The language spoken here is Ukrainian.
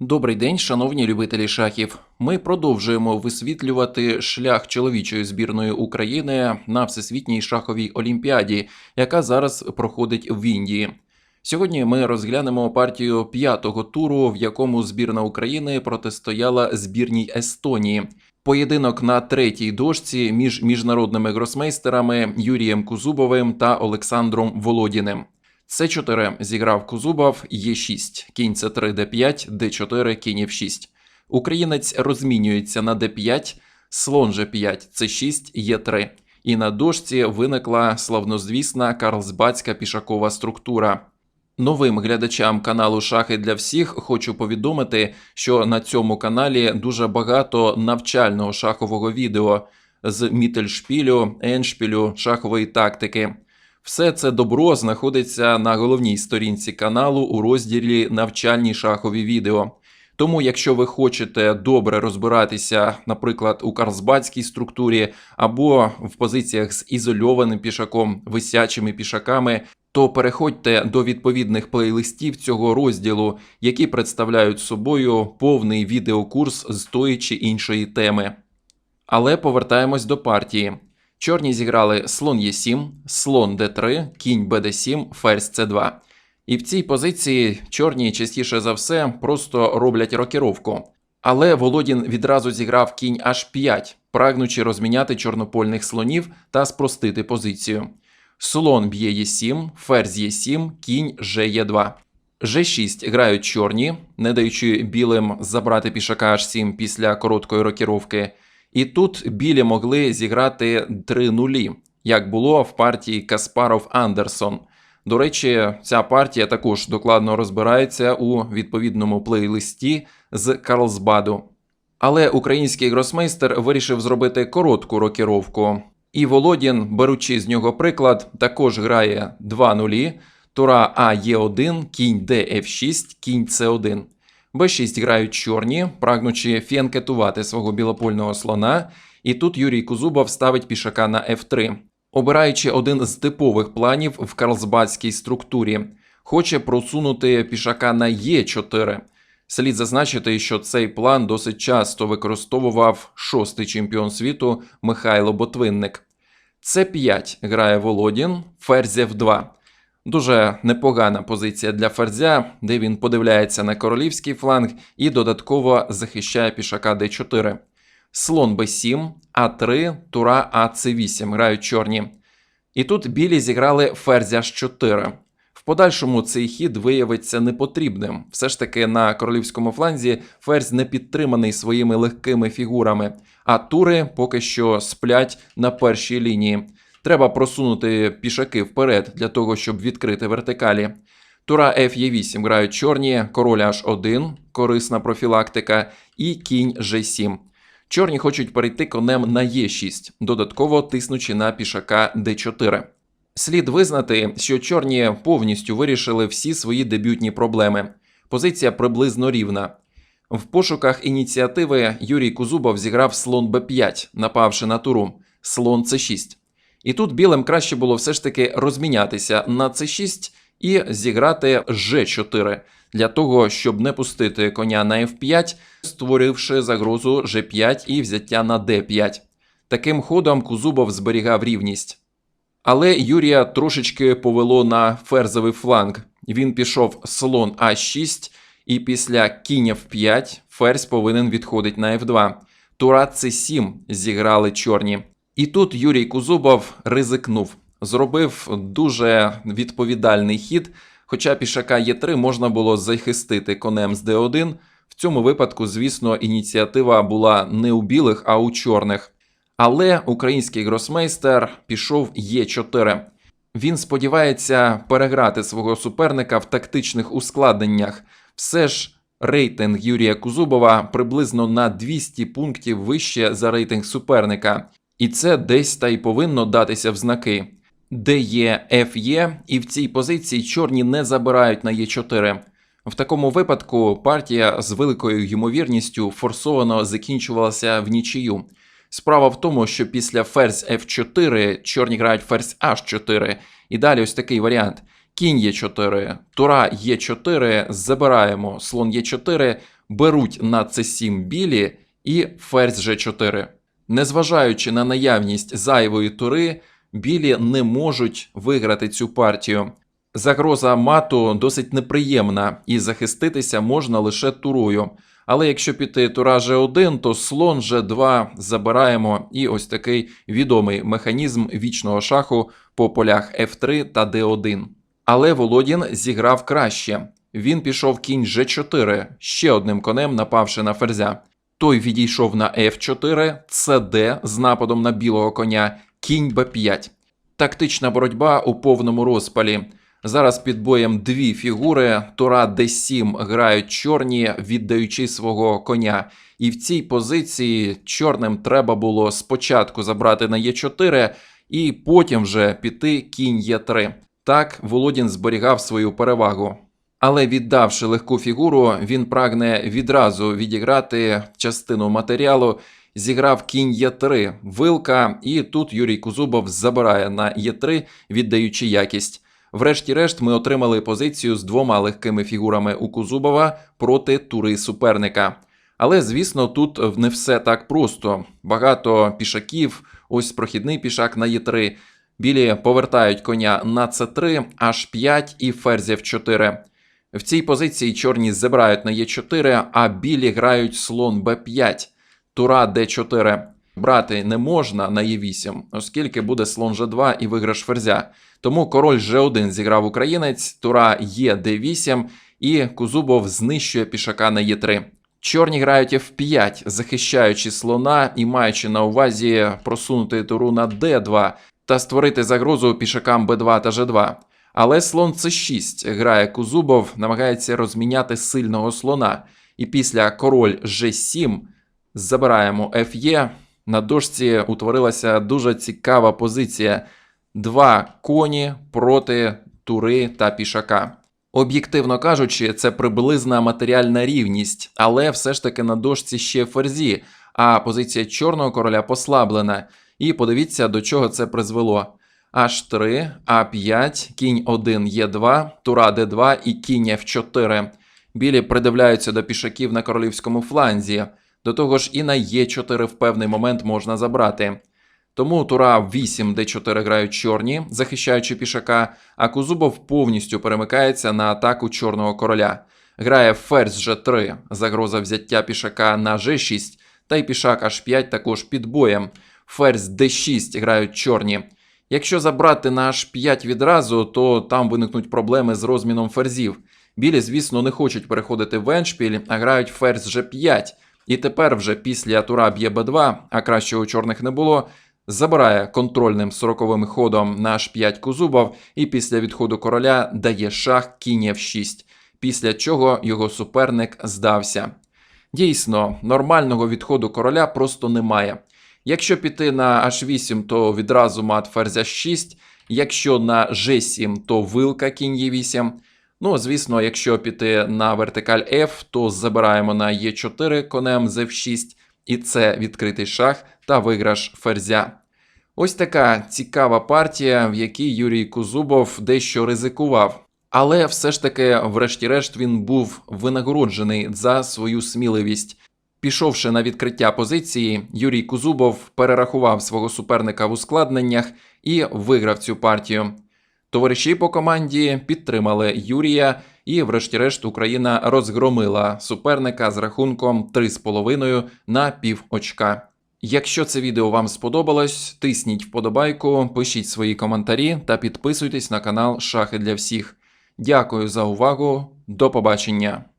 Добрий день, шановні любителі шахів. Ми продовжуємо висвітлювати шлях чоловічої збірної України на всесвітній шаховій олімпіаді, яка зараз проходить в Індії. Сьогодні ми розглянемо партію п'ятого туру, в якому збірна України протистояла збірній Естонії. Поєдинок на третій дошці між міжнародними гросмейстерами Юрієм Кузубовим та Олександром Володіним. С4 зіграв Кузубов, Е6, кінь С3, Д5, Д4, кінь Ф6. Українець розмінюється на Д5, слон Ж5, С6, Е3. І на дошці виникла славнозвісна карлсбадська пішакова структура. Новим глядачам каналу Шахи для всіх хочу повідомити, що на цьому каналі дуже багато навчального шахового відео з мітельшпілю, еншпілю, шахової тактики. Все це добро знаходиться на головній сторінці каналу у розділі Навчальні шахові відео. Тому, якщо ви хочете добре розбиратися, наприклад, у карлсбадській структурі або в позиціях з ізольованим пішаком, висячими пішаками, то переходьте до відповідних плейлистів цього розділу, які представляють собою повний відеокурс з тої чи іншої теми. Але повертаємось до партії. Чорні зіграли слон Е7, слон Д3, кінь БД7, ферзь С2. І в цій позиції чорні частіше за все просто роблять рокіровку. Але Володін відразу зіграв кінь H5, прагнучи розміняти чорнопольних слонів та спростити позицію. Слон б'є Е7, ферзь Е7, кінь Ж2. Ж6 грають чорні, не даючи білим забрати пішака H7 після короткої рокіровки. І тут білі могли зіграти 3 нулі, як було в партії Каспаров Андерсон. До речі, ця партія також докладно розбирається у відповідному плейлисті з Карлсбаду. Але український гросмейстер вирішив зробити коротку рокіровку. І Володін, беручи з нього приклад, також грає 2 нулі, тура А Е1, кінь Д Ф6, кінь С1. Б6 грають чорні, прагнучи фіанкетувати свого білопольного слона, і тут Юрій Кузубов ставить пішака на F3, обираючи один з типових планів в карлсбадській структурі, хоче просунути пішака на Е4. Слід зазначити, що цей план досить часто використовував шостий чемпіон світу Михайло Ботвинник. С5 грає Володін, ферзь F2. Дуже непогана позиція для ферзя, де він подивляється на королівський фланг і додатково захищає пішака d4. Слон b7, а3, тура АЦ8 грають чорні. І тут білі зіграли ферзя h4. В подальшому цей хід виявиться непотрібним. Все ж таки на королівському фланзі ферзь не підтриманий своїми легкими фігурами, а тури поки що сплять на першій лінії. Треба просунути пішаки вперед для того, щоб відкрити вертикалі. Тура F Е8 грають чорні, король H1, корисна профілактика, і кінь G7. Чорні хочуть перейти конем на Е6, додатково тиснучи на пішака D4. Слід визнати, що чорні повністю вирішили всі свої дебютні проблеми. Позиція приблизно рівна. В пошуках ініціативи Юрій Кузубов зіграв слон Б5, напавши на туру, слон С6. І тут білим краще було все ж таки розмінятися на c6 і зіграти g4 для того, щоб не пустити коня на f5, створивши загрозу g5 і взяття на d5. Таким ходом Кузубов зберігав рівність. Але Юрія трошечки повело на ферзовий фланг. Він пішов слон а6, і після кінь f5 ферзь повинен відходити на f2. Тура c7 зіграли чорні. І тут Юрій Кузубов ризикнув, зробив дуже відповідальний хід. Хоча пішака Е3 можна було захистити конем з Д1. В цьому випадку, звісно, ініціатива була не у білих, а у чорних. Але український гросмейстер пішов Е4. Він сподівається переграти свого суперника в тактичних ускладненнях. Все ж рейтинг Юрія Кузубова приблизно на 200 пунктів вище за рейтинг суперника. І це десь та й повинно датися в знаки. Де є F і в цій позиції чорні не забирають на Е4. В такому випадку партія з великою ймовірністю форсовано закінчувалася в нічию. Справа в тому, що після ферзь F4 чорні грають ферзь H4, і далі ось такий варіант: Кінь Е4, Тура Е4, забираємо слон Е4, беруть на С7 білі і ферзь Ж4. Незважаючи на наявність зайвої тури, білі не можуть виграти цю партію. Загроза мату досить неприємна, і захиститися можна лише турою. Але якщо піти тура G1, то слон G2 забираємо і ось такий відомий механізм вічного шаху по полях F3 та D1. Але Володін зіграв краще. Він пішов кінь G4, ще одним конем напавши на ферзя. Той відійшов на F4, CD з нападом на білого коня, кінь B5. Тактична боротьба у повному розпалі. Зараз під боєм дві фігури. Тура d7 грають чорні, віддаючи свого коня. І в цій позиції чорним треба було спочатку забрати на Е4 і потім вже піти кінь Е3. Так Володін зберігав свою перевагу. Але віддавши легку фігуру, він прагне відразу відіграти частину матеріалу. Зіграв кінь Е3, вилка, і тут Юрій Кузубов забирає на Е3, віддаючи якість. Врешті-решт, ми отримали позицію з двома легкими фігурами у Кузубова проти тури суперника. Але, звісно, тут не все так просто. Багато пішаків, ось прохідний пішак на Е3. Білі повертають коня на С3, H5 і ферзь F4. В цій позиції чорні забирають на Е4, а білі грають слон Б5, тура Д4. Брати не можна на Е8, оскільки буде слон Ж2 і виграш ферзя. Тому король Ж1 зіграв українець, тура Е Д8 і Кузубов знищує пішака на Е3. Чорні грають F5, захищаючи слона і маючи на увазі просунути туру на D2 та створити загрозу пішакам Б2 та Ж2. Але слон С6 грає Кузубов, намагається розміняти сильного слона. І після король Ж7 забираємо Ф'є. На дошці утворилася дуже цікава позиція: два коні проти тури та пішака. Об'єктивно кажучи, це приблизна матеріальна рівність, але все ж таки на дошці ще ферзі, а позиція чорного короля послаблена. І подивіться, до чого це призвело. H3, А5, кінь 1 Е2, тура Д2 і кінь F4. Білі придивляються до пішаків на королівському фланзі. До того ж, і на Е4 в певний момент можна забрати. Тому тура 8 Д4 грають чорні, захищаючи пішака, а Кузубов повністю перемикається на атаку чорного короля. Грає ферзь Ж3, загроза взяття пішака на Ж6, та й пішак H5 також під боєм. Ферзь D6 грають чорні. Якщо забрати на H5 відразу, то там виникнуть проблеми з розміном ферзів. Білі, звісно, не хочуть переходити в еншпіль, а грають ферзь G5. І тепер вже після тура б'є Б2, а кращого чорних не було, забирає контрольним сороковим ходом на H5 Кузубов і після відходу короля дає шах кінь F6, після чого його суперник здався. Дійсно, нормального відходу короля просто немає. Якщо піти на H8, то відразу мат ферзя 6, якщо на G7, то вилка кінь Е8. Ну, звісно, якщо піти на вертикаль F, то забираємо на Е4 конем з F6, і це відкритий шах та виграш ферзя. Ось така цікава партія, в якій Юрій Кузубов дещо ризикував. Але все ж таки, врешті-решт, він був винагороджений за свою сміливість. Пішовши на відкриття позиції, Юрій Кузубов перерахував свого суперника в ускладненнях і виграв цю партію. Товариші по команді підтримали Юрія, і, врешті-решт, Україна розгромила суперника з рахунком 3,5 на пів очка. Якщо це відео вам сподобалось, тисніть вподобайку, пишіть свої коментарі та підписуйтесь на канал Шахи для всіх. Дякую за увагу, до побачення!